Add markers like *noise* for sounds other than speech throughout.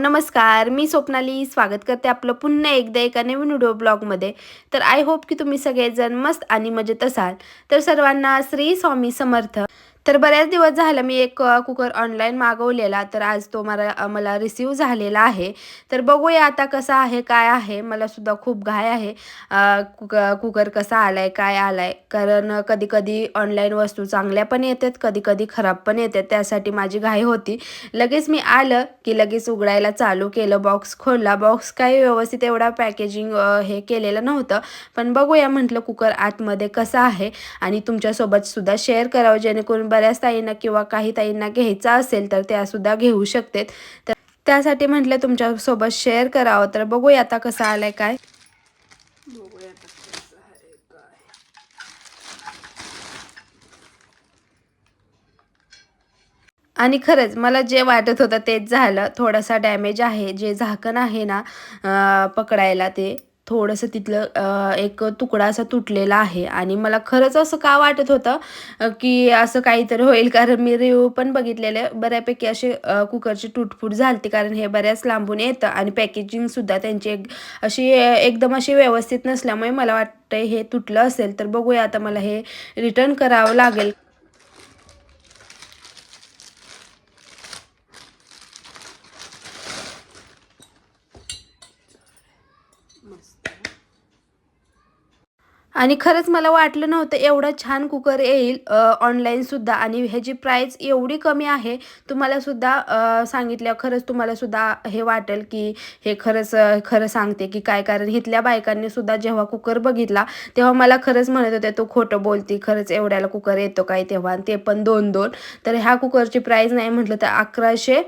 नमस्कार मी स्वप्नाली. स्वागत करते आपलं पुन्हा एकदा एका नवीन व्हिडिओ ब्लॉगमध्ये. तर आय होप की तुम्ही सगळेजण मस्त आणि मजेत असाल. तर सर्वांना श्री स्वामी समर्थ. तर बऱ्याच दिवस झालं मी एक कुकर ऑनलाईन मागवलेला तर आज तो मला मला रिसीव झालेला आहे. तर बघूया आता कसा आहे काय आहे. मला सुद्धा खूप घाय आहे. कुक कुकर कसा आला आहे काय आला आहे कारण कधी कधी ऑनलाईन वस्तू चांगल्या पण येतात कधी कधी खराब पण येतात. त्यासाठी माझी घाई होती. लगेच मी आलं की लगेच उघडायला चालू केलं. बॉक्स खोलला. बॉक्स काही व्यवस्थित एवढा पॅकेजिंग हे केलेलं नव्हतं. पण बघूया म्हटलं कुकर आतमध्ये कसा आहे. आणि तुमच्यासोबत सुद्धा शेअर करावं जेणेकरून बऱ्याच ताईंना किंवा काही ताईंना घ्यायचा असेल तर त्यासुद्धा घेऊ शकतात. तर त्यासाठी म्हटलं तुमच्यासोबत शेअर करावं. तर बघूया आता कसं आलंय काय. आणि खरंच मला जे वाटत होतं तेच झालं. थोडासा डॅमेज आहे. जे झाकण आहे ना पकडायला ते. थोडंसं तिथलं एक तुकडा असा तुटलेला आहे. आणि मला खरंच असं का वाटत होतं की असं काहीतरी होईल? कारण मी रिव्ह्यू पण बघितलेले. बऱ्यापैकी असे कुकरची तुटफूट झालती. कारण हे बऱ्याच लांबून येतं. आणि पॅकेजिंगसुद्धा त्यांची एक अशी एकदम अशी व्यवस्थित नसल्यामुळे मला वाटतं हे तुटलं असेल. तर बघूया आता मला हे रिटर्न करावं लागेल. आणि खरंच मला वाटलं नव्हतं एवढं छान कुकर येईल ऑनलाईनसुद्धा आणि ह्याची प्राईस एवढी कमी आहे तुम्हालासुद्धा सांगितल्या खरंच तुम्हालासुद्धा हे वाटेल की हे खरंच खरं सांगते की काय? कारण इथल्या बायकांनी सुद्धा जेव्हा कुकर बघितला तेव्हा मला खरंच म्हणत होते तो खोटं बोलती खरंच एवढ्याला कुकर येतो काय तेव्हा? आणि ते पण दोन दोन तर ह्या कुकरची प्राईस नाही म्हटलं तर अकराशे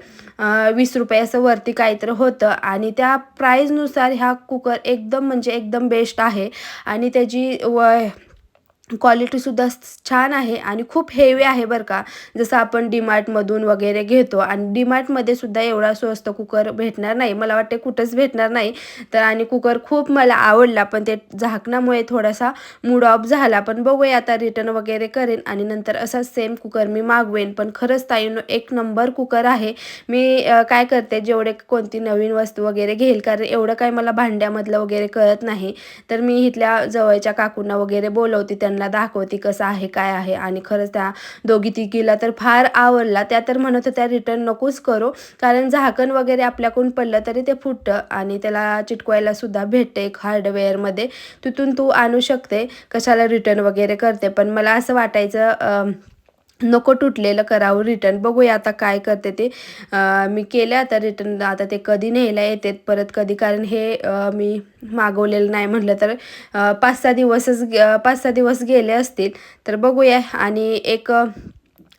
वीस रुपये असं वरती काहीतरी होतं. आणि त्या प्राईजनुसार ह्या कुकर एकदम म्हणजे एकदम बेस्ट आहे. आणि त्याची ouais. क्वालिटीसुद्धा छान आहे आणि खूप हेवी आहे बरं का. जसं आपण डीमार्टमधून वगैरे घेतो आणि डीमार्टमध्ये सुद्धा एवढा स्वस्त कुकर भेटणार नाही. मला वाटते कुठंच भेटणार नाही. तर आणि कुकर खूप मला आवडला पण ते झाकणामुळे थोडासा मूड ऑफ झाला. पण बघूया आता रिटर्न वगैरे करेन आणि नंतर असाच सेम कुकर मी मागवेन. पण खरंच ताईनो एक नंबर कुकर आहे. मी काय करते जेवढे कोणती नवीन वस्तू वगैरे घेईल कारण एवढं काय मला भांड्यामधलं वगैरे कळत नाही. तर मी इथल्या जवळच्या काकूंना वगैरे बोलवते त्यांना दाखवते कसं आहे काय आहे आणि खरंच त्या दोघी तिघीला तर फार आवडला. त्या तर म्हणत होत्या रिटर्न नकोच करू कारण झाकण वगैरे आपल्याकडून पडलं तरी ते फुटतं आणि त्याला चिटकवायला सुद्धा भेटते एक हार्डवेअरमध्ये तिथून तू आणू शकते कशाला रिटर्न वगैरे करते. पण मला असं वाटायचं नको तुटलेलं करावं रिटर्न बघूया आता काय करते ते. मी केलं आता रिटर्न आता ते कधी न्यायला येतात परत कधी? कारण हे मी मागवलेलं नाही म्हटलं तर पाच सहा दिवसच पाच सहा दिवस गेले असतील. तर बघूया. आणि एक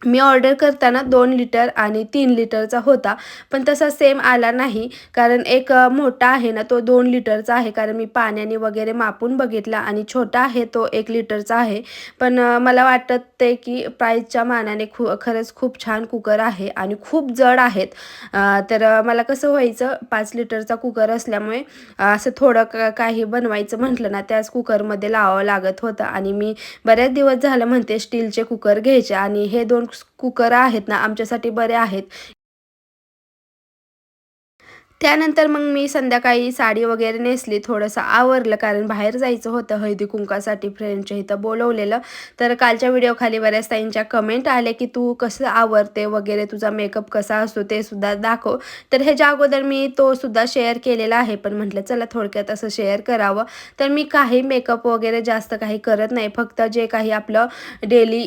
मी ऑर्डर करताना दोन लिटर आणि तीन लिटरचा होता पण तसा सेम आला नाही. कारण एक मोठा आहे ना तो दोन लिटरचा आहे. कारण मी पाण्याने वगैरे मापून बघितला आणि छोटा आहे तो एक लिटरचा आहे. पण मला वाटत ते की प्राईजच्या मानाने खू खरंच खूप छान कुकर आहे आणि खूप जड आहेत. तर मला कसं व्हायचं पाच लिटरचा कुकर असल्यामुळे असं थोडं का काही बनवायचं म्हटलं ना त्याच कुकरमध्ये लावावं लागत होतं. आणि मी बऱ्याच दिवस झालं म्हणते स्टीलचे कुकर घ्यायचे आणि हे दोन कुकर आहेत ना आमच्यासाठी बरे आहेत. त्यानंतर मग मी संध्याकाळी साडी वगैरे नेसली थोडंसं आवरलं कारण बाहेर जायचं होतं हळदी कुंकासाठी फ्रेंडच्या इथं बोलवलेलं. तर कालच्या व्हिडिओखाली बऱ्याच ताईंच्या कमेंट आले की तू कसं आवरते वगैरे तुझा मेकअप कसा असतो ते सुद्धा दाखव. तर ह्याच्या अगोदर मी तो सुद्धा शेअर केलेला आहे पण म्हटलं चला थोडक्यात असं शेअर करावं. तर मी काही मेकअप वगैरे जास्त काही करत नाही फक्त जे काही आपलं डेली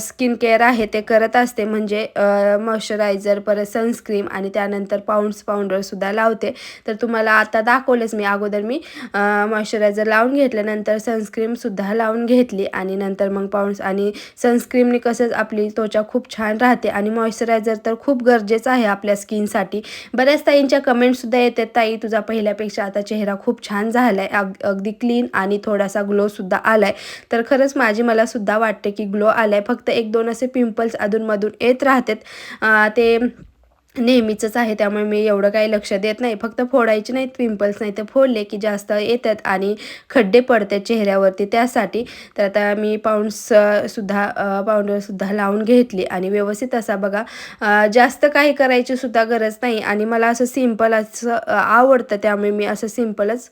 स्किन केअर आहे ते करत असते. म्हणजे मॉइश्चरायझर परत सनस्क्रीम आणि त्यानंतर पाऊंड्स पावडरसुद्धा लावते तर तुम्हाला आता दाखवलंच मी अगोदर मी. मॉइश्चरायझर लावून घेतल्यानंतर सनस्क्रीमसुद्धा लावून घेतली आणि नंतर मग पाऊंड्स आणि सनस्क्रीमने कसंच आपली त्वचा खूप छान राहते आणि मॉइश्चरायझर तर खूप गरजेचं आहे आपल्या स्किनसाठी बऱ्याच ताईंच्या कमेंटसुद्धा येतात ताई तुझा पहिल्यापेक्षा आता चेहरा खूप छान झाला आहे अग अगदी क्लीन आणि थोडासा ग्लोसुद्धा आला आहे तर खरंच माझी मला सुद्धा वाटते की ग्लो आला आहे फक्त एक दोन असे पिंपल्स अधूनमधून येत राहतात. ते नेहमीचंच आहे त्यामुळे मी एवढं काही लक्ष देत नाही. फक्त फोडायचे नाहीत पिंपल्स नाही तर फोडले की जास्त येतात आणि खड्डे पडतात चेहऱ्यावरती त्यासाठी. तर आता मी पाऊंड्स सुद्धा पाऊंडरसुद्धा लावून घेतली आणि व्यवस्थित असा बघा जास्त काही करायची सुद्धा गरज नाही आणि मला असं सिंपल असं आवडतं. त्यामुळे मी असं सिम्पलच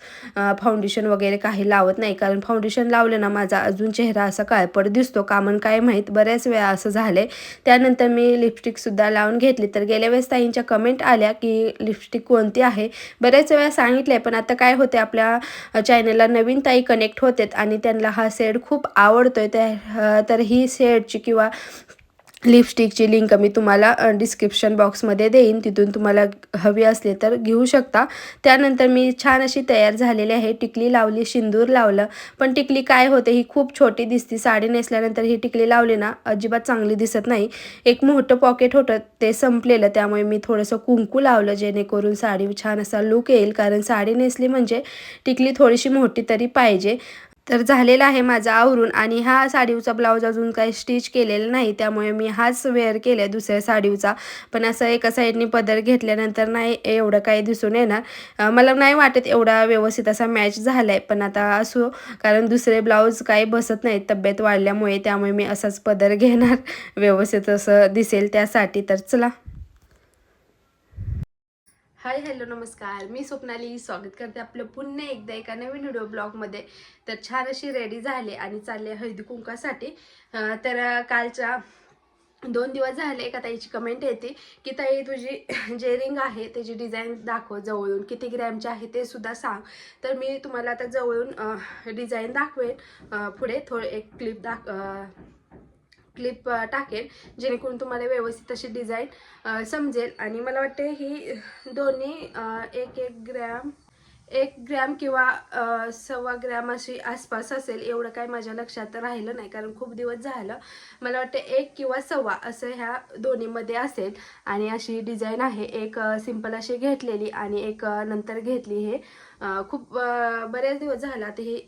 फाउंडेशन वगैरे काही लावत नाही. कारण फाउंडेशन लावलं ना माझा अजून चेहरा असा काळपट दिसतो. कामन काय माहीत बऱ्याच वेळा असं झालं त्यानंतर मी लिपस्टिकसुद्धा लावून घेतली. तर गेल्या वेळेस ताईंच्या कमेंट आल्या की लिपस्टिक कोणती आहे? बऱ्याच वेळा सांगितलं पण आता काय होते आपल्या चॅनलला नवीन ताई कनेक्ट होतात आणि त्यांना हा सेड खूप आवडतोय. त्या तर ही शेडची किंवा लिपस्टिकची लिंक मी तुम्हाला डिस्क्रिप्शन बॉक्समध्ये देईन. तिथून तुम्हाला हवी असली तर घेऊ शकता. त्यानंतर मी छान अशी तयार झालेली आहे. टिकली लावली सिंदूर लावलं. पण टिकली काय होते ही खूप छोटी दिसती. साडी नेसल्यानंतर ही टिकली लावली ना अजिबात चांगली दिसत नाही. एक मोठं पॉकेट होतं ते संपलेलं. त्यामुळे मी थोडंसं कुंकू लावलं जेणेकरून साडी छान असा लुक येईल. कारण साडी नेसली म्हणजे टिकली थोडीशी मोठी तरी पाहिजे. तर झालेला आहे माझा आवरून आणि हा साडीवचा ब्लाऊज अजून काही स्टिच केलेला नाही त्यामुळे मी हाच वेअर केला दुसऱ्या साडीवचा पण असं एका साईडनी पदर घेतल्यानंतर नाही एवढं काही दिसून येणार. मला नाही वाटत एवढा व्यवस्थित असा मॅच झाला आहे पण आता असो कारण दुसरे ब्लाऊज काही बसत नाहीत तब्येत वाढल्यामुळे त्यामुळे मी असाच पदर *laughs* घेणार. व्यवस्थित असं दिसेल त्यासाठी तर चला. हाय हॅलो नमस्कार. मी स्वप्नाली स्वागत करते आपलं पुन्हा एकदा एका नवीन व्हिडिओ ब्लॉगमध्ये. तर छान अशी रेडी झाले आणि चालले हळदी कुंकासाठी. तर कालच्या दोन दिवस झाले एका ताईची कमेंट येते की ताई तुझी जे रिंग आहे त्याची डिझाईन दाखव जवळून. किती ग्रॅमची आहे ते सुद्धा सांग. तर मी तुम्हाला आता जवळून डिझाईन दाखवेन. पुढे थोडं एक क्लिप दाख क्लिप टाकेल जेणेकरून तुम्हाला व्यवस्थित अशी डिझाईन समजेल. आणि मला वाटते ही दोन्ही एक एक ग्रॅम एक ग्रॅम किंवा सव्वा ग्रॅम अशी आसपास असेल एवढं काय माझ्या लक्षात राहिलं नाही कारण खूप दिवस झालं. मला वाटतं एक किंवा सव्वा असं ह्या दोन्हीमध्ये असेल. आणि अशी डिझाईन आहे एक सिंपल अशी घेतलेली आणि एक नंतर घेतली हे. खूप बऱ्याच दिवस झाला तर ही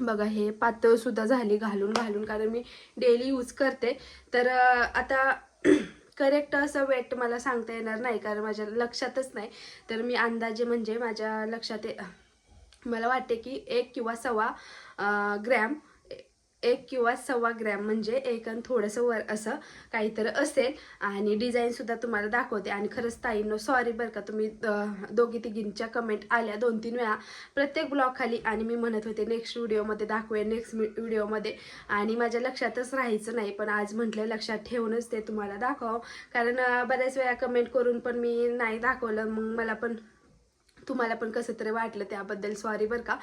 बघा हे पातळसुद्धा झाली घालून घालून कारण मी डेली यूज करते. तर आता *clears throat* करेक्ट असं वेट मला सांगता येणार नाही कारण माझ्या लक्षातच नाही. तर मी अंदाजे म्हणजे माझ्या लक्षात ये- मला वाटते की एक किंवा सव्वा ग्रॅम एक किंवा सव्वा ग्रॅम म्हणजे एक आणि थोडंसं वर असं काहीतरी असेल. आणि डिझाईनसुद्धा तुम्हाला दाखवते. आणि खरंच ताईंनो सॉरी बरं का तुम्ही दोघी तिघींच्या कमेंट आल्या दोन तीन वेळा. प्रत्येक ब्लॉग खाली आणि मी म्हणत होते नेक्स्ट व्हिडिओमध्ये दाखवेन नेक्स्ट व्हिडिओमध्ये आणि माझ्या लक्षातच राहायचं नाही पण आज म्हटलं लक्षात ठेवूनच ते तुम्हाला दाखवावं. कारण बऱ्याच वेळा कमेंट करून पण मी नाही दाखवलं मग मला पण तुम्हाला पण कसं तरी वाटलं त्याबद्दल सॉरी बरं का.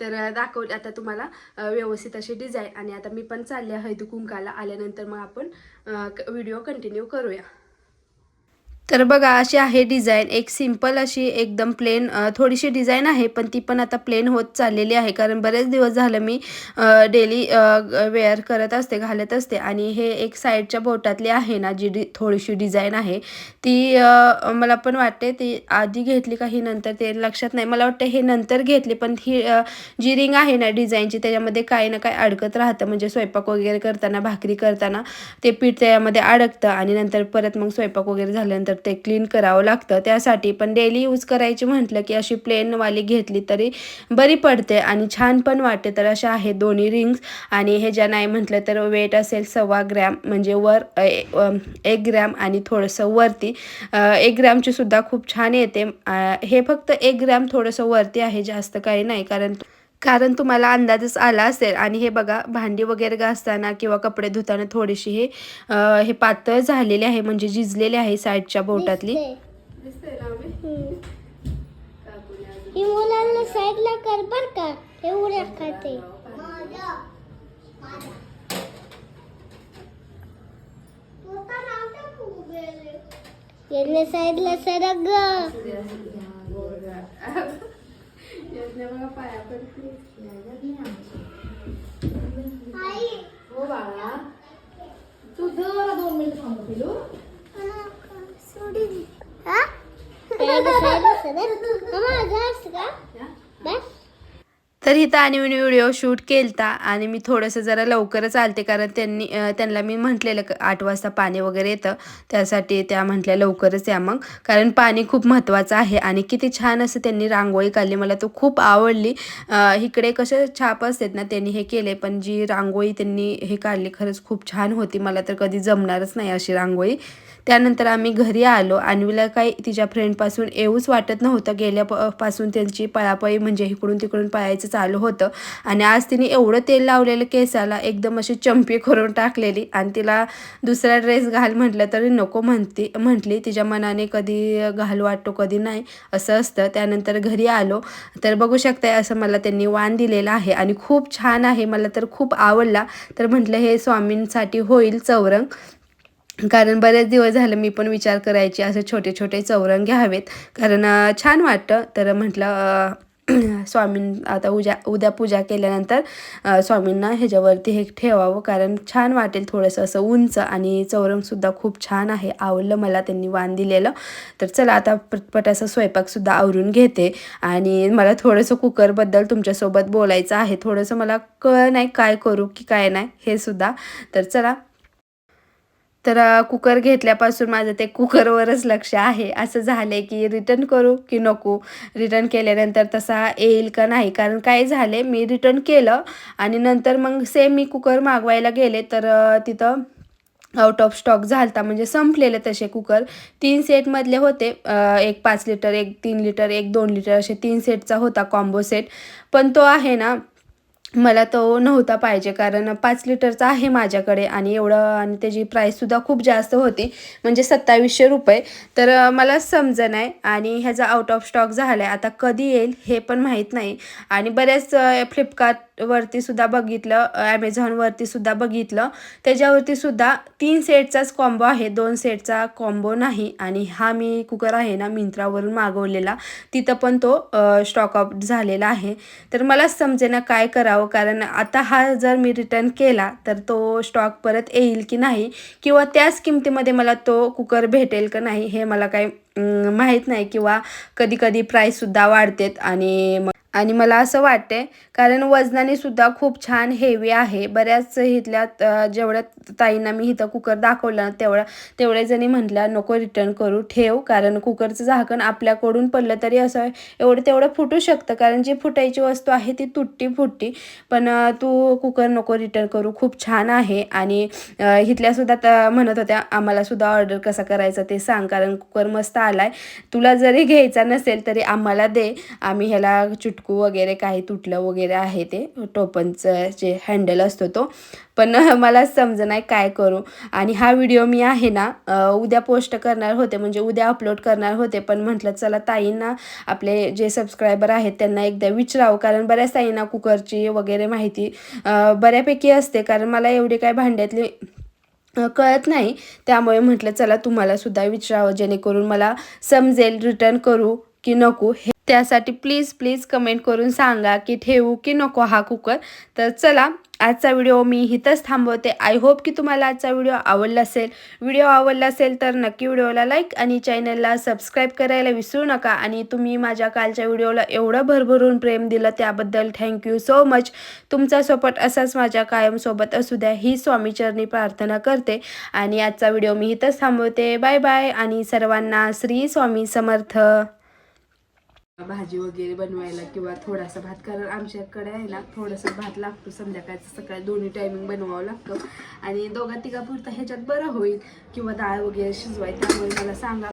तर दाखवले आता तुम्हाला व्यवस्थित अशी डिझाईन आणि आता मी पण चालले हळदी कुंकाला आल्यानंतर मग आपण व्हिडिओ कंटिन्यू करूया. तर बघा अशी आहे डिझाईन. एक सिंपल अशी एकदम प्लेन थोडीशी डिझाईन आहे पण ती पण आता प्लेन होत चाललेली आहे. कारण बरेच दिवस झालं मी डेली वेअर करत असते घालत असते. आणि हे एक साईडच्या बोटातली आहे ना जी डि थोडीशी डिझाईन आहे ती मला पण वाटते ती आधी घेतली का ही नंतर ते लक्षात नाही. मला वाटतं हे नंतर घेतली पण ही जी रिंग आहे ना डिझाईनची त्याच्यामध्ये काही ना काही अडकत राहतं. म्हणजे स्वयंपाक वगैरे करताना भाकरी करताना ते पीठ त्यामध्ये अडकतं. आणि नंतर परत मग स्वयंपाक वगैरे झाल्यानंतर ते क्लीन करावं लागतं. त्यासाठी पण डेली यूज करायची म्हटलं की अशी प्लेनवाली घेतली तरी बरी पडते आणि छान पण वाटते. तर अशा आहेत दोन्ही रिंग्स आणि हे ज्या नाही म्हटलं तर वेट असेल सव्वा ग्रॅम म्हणजे वर ए- एक ग्रॅम आणि थोडंसं वरती. एक ग्रॅमची सुद्धा खूप छान येते. हे फक्त एक ग्रॅम थोडंसं वरती आहे जास्त काही नाही. कारण कारण तुम्हाला अंदाजच आला असेल. आणि हे बघा भांडी वगैरे घासताना किंवा कपडे धुताना थोडीशी हे हे पातळ झालेले आहे म्हणजे झिजलेले आहे साईडच्या बोटातली. साईडला कर बर का. खाते. योजना सरक पाया हो बाळा साईडला सरक मामा जास्त का बस तर इथं आणि मी व्हिडिओ शूट केलता आणि मी थोडंसं जरा लवकरच आलते कारण त्यांनी त्यांना मी म्हटलेलं क- आठ वाजता पाणी वगैरे येतं. त्यासाठी त्या म्हटल्या लवकरच या मग. कारण पाणी खूप महत्त्वाचं आहे आणि किती छान असं त्यांनी रांगोळी काढली. मला तो खूप आवडली. इकडे कसे छाप असतात ना त्यांनी हे केले पण जी रांगोळी त्यांनी हे काढली खरंच खूप छान होती. मला तर कधी जमणारच नाही अशी रांगोळी. त्यानंतर आम्ही घरी आलो. अन्वीला काही तिच्या फ्रेंडपासून येऊच वाटत नव्हतं. गेल्यापासून त्यांची पळापळी म्हणजे इकडून तिकडून पळायचं चालू होतं. आणि आज तिने एवढं तेल लावलेलं केसाला एकदम अशी चंपी करून टाकलेली आणि तिला दुसरा ड्रेस घाल म्हटलं तरी नको म्हणती म्हटली. तिच्या मनाने कधी घाल वाटतो कधी नाही असं असतं. त्यानंतर घरी आलो. तर बघू शकताय असं मला त्यांनी वाण दिलेलं आहे. आणि खूप छान आहे मला तर खूप आवडला. तर म्हटलं हे स्वामींसाठी होईल चौरंग. कारण बरेच दिवस झालं मी पण विचार करायची असे छोटे छोटे चौरंग घ्यावेत. कारण छान वाटतं. तर म्हटलं *clears throat* स्वामीं आता उद्या उद्या पूजा केल्यानंतर स्वामींना ह्याच्यावरती हे ठेवावं. कारण छान वाटेल थोडंसं असं उंच आणि चौरंगसुद्धा खूप छान आहे. आवडलं मला त्यांनी वाण दिलेलं. तर चला आता पटपट असं स्वयंपाकसुद्धा आवरून घेते. आणि मला थोडंसं कुकरबद्दल तुमच्यासोबत बोलायचं आहे. थोडंसं मला कळ नाही काय करू की काय नाही हे सुद्धा. तर चला तर कुकर घेतल्यापासून माझं ते कुकरवरच लक्ष आहे. असं झालं आहे की रिटर्न करू की नको? रिटर्न केल्यानंतर तसा येईल का नाही? कारण काय झाले मी रिटर्न केलं आणि नंतर मग सेम मी कुकर मागवायला गेले तर तिथं आउट ऑफ स्टॉक झालता. म्हणजे संपलेले तसे कुकर. तीन सेटमधले होते. एक पाच लिटर एक तीन लिटर एक दोन लिटर असे तीन सेटचा होता कॉम्बो सेट पण तो आहे ना मला तो नव्हता पाहिजे कारण पाच लिटरचा आहे माझ्याकडे आणि एवढं आणि त्याची प्राईससुद्धा खूप जास्त होती म्हणजे सत्तावीसशे रुपये. तर मला समज नाही आणि ह्याचा आउट ऑफ स्टॉक झाला आहे आता कधी येईल हे पण माहीत नाही. आणि बऱ्याच फ्लिपकार्ट वरती सुद्धा बघितलं ॲमेझॉनवरती सुद्धा बघितलं. त्याच्यावरती सुद्धा तीन सेटचाच कॉम्बो आहे. दोन सेटचा कॉम्बो नाही आणि हा मी कुकर आहे ना मिंत्रावरून मागवलेला. तिथं पण तो स्टॉक झालेला आहे. तर मला समजेना काय करावं? कारण आता हा जर मी रिटर्न केला तर तो स्टॉक परत येईल की नाही? किंवा त्याच किमतीमध्ये मला तो कुकर भेटेल का नाही? हे मला काही माहीत नाही. किंवा कधी कधी प्राईससुद्धा वाढतेत आणि मग आणि मला असं वाटते कारण वजनाने सुद्धा खूप छान हेवी आहे. बऱ्याच इथल्या जेवढ्या ताईंना मी इथं कुकर दाखवला तेवढ्या तेवढ्या जणी म्हटल्या नको रिटर्न करू ठेव कारण कुकरचं झाकण आपल्याकडून पडलं तरी असं एवढं तेवढं फुटू शकतं. कारण जी फुटायची वस्तू आहे ती तुटती फुटती. पण तू कुकर नको रिटर्न करू खूप छान आहे. आणि इथल्यासुद्धा इथल्या सुद्धा म्हणत होत्या आम्हाला सुद्धा ऑर्डर कसा करायचा ते सांग कारण कुकर मस्त आलाय. तुला जरी घ्यायचा नसेल तरी आम्हाला दे. आम्ही ह्याला चिटकू वगैरे काही तुटलं वगैरे आहे ते. टोपनचं जे हँडल असतो तो. पण मला समज नाही काय करू. आणि हा व्हिडिओ मी आहे ना उद्या पोस्ट करणार होते. म्हणजे उद्या अपलोड करणार होते. पण म्हटलं चला ताईंना आपले जे सबस्क्रायबर आहेत त्यांना एकदा विचारावं. कारण बऱ्याच ताईंना कुकरची वगैरे माहिती बऱ्यापैकी असते. कारण मला एवढी काय भांड्यातली कळत नाही. त्यामुळे म्हटलं चला तुम्हाला सुद्धा विचारावं. जेणेकरून मला समजेल रिटर्न करू. की नको हे त्यासाठी प्लीज प्लीज कमेंट करून सांगा की ठेवू की नको हा कुकर. तर चला आजचा व्हिडिओ मी इथंच थांबवते. आय होप की तुम्हाला आजचा व्हिडिओ आवडला असेल. व्हिडिओ आवडला असेल तर नक्की व्हिडिओला लाईक आणि चॅनलला सबस्क्राईब करायला विसरू नका. आणि तुम्ही माझ्या कालच्या व्हिडिओला एवढं भरभरून प्रेम दिलं त्याबद्दल थँक्यू सो मच तुमचा सपोर्ट असाच माझ्या कायमसोबत असू द्या ही स्वामीचरणी प्रार्थना करते. आणि आजचा व्हिडिओ मी इथंच थांबवते. बाय बाय आणि सर्वांना श्री स्वामी समर्थ. भाजी वगैरे बनवायला किंवा थोडासा भात कारण आमच्याकडे आहे ना थोडासा भात लागतो संध्याकाळचं सकाळी दोन्ही टायमिंग बनवावं लागतं. आणि दोघा तिघापुरतं ह्याच्यात बरं होईल. किंवा डाळ वगैरे शिजवायची त्यामुळे मला सांगा